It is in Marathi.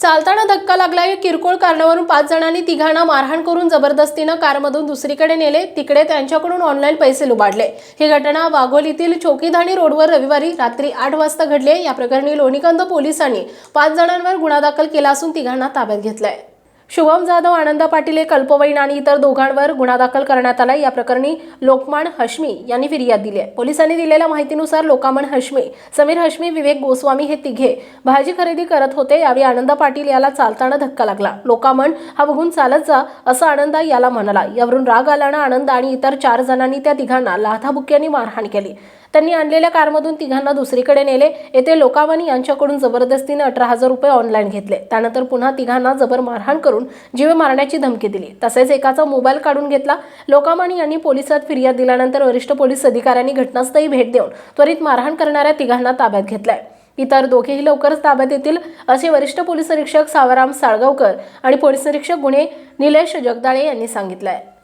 चालताना धक्का लागलाय. किरकोळ कारणावरून पाच जणांनी तिघांना मारहाण करून जबरदस्तीनं कारमधून दुसरीकडे नेले. तिकडे त्यांच्याकडून ऑनलाईन पैसे लुबाडले. ही घटना वाघोलीतील चौकीधाणी रोडवर रविवारी रात्री आठ वाजता घडली या प्रकरणी लोणीकंद पोलिसांनी पाच जणांवर गुन्हा दाखल केला असून तिघांना ताब्यात घेतलाय. शुभम जाधव आनंद पाटील कल्पवैन आणि इतर दोघांवर गुन्हा दाखल करण्यात आला. या प्रकरणी लोकमान हश्मी यांनी फिर्याद दिली आहे. पोलिसांनी दिलेल्या माहितीनुसार लोकामन हश्मी समीर हश्मी विवेक गोस्वामी हे तिघे भाजी खरेदी करत होते. यावेळी आनंद पाटील याला चालताना धक्का लागला. लोकामन हा बघून चालत जा असं आनंद याला म्हणाला. यावरून राग आल्यानं आनंद आणि इतर चार जणांनी त्या तिघांना लाथाबुक्यांनी मारहाण केली. त्यांनी आणलेल्या कारमधून तिघांना दुसरीकडे नेले. येथे लोकावानी यांच्याकडून जबरदस्तीने अठरा हजार रुपये ऑनलाईन घेतले. त्यानंतर पुन्हा तिघांना जबर मारहाण करून जीवे मारण्याची धमकी दिली. तसेच एकाचा मोबाईल काढून घेतला. लोकामणी यांनी पोलिसात फिर्याद दिल्यानंतर वरिष्ठ पोलीस अधिकाऱ्यांनी घटनास्थळी भेट देऊन त्वरित मारहाण करणाऱ्या तिघांना ताब्यात घेतलाय. इतर दोघेही लवकरच ताब्यात येतील असे वरिष्ठ पोलीस निरीक्षक सावराम साळगावकर आणि पोलीस निरीक्षक गुन्हे निलेश जगदाळे यांनी सांगितलंय.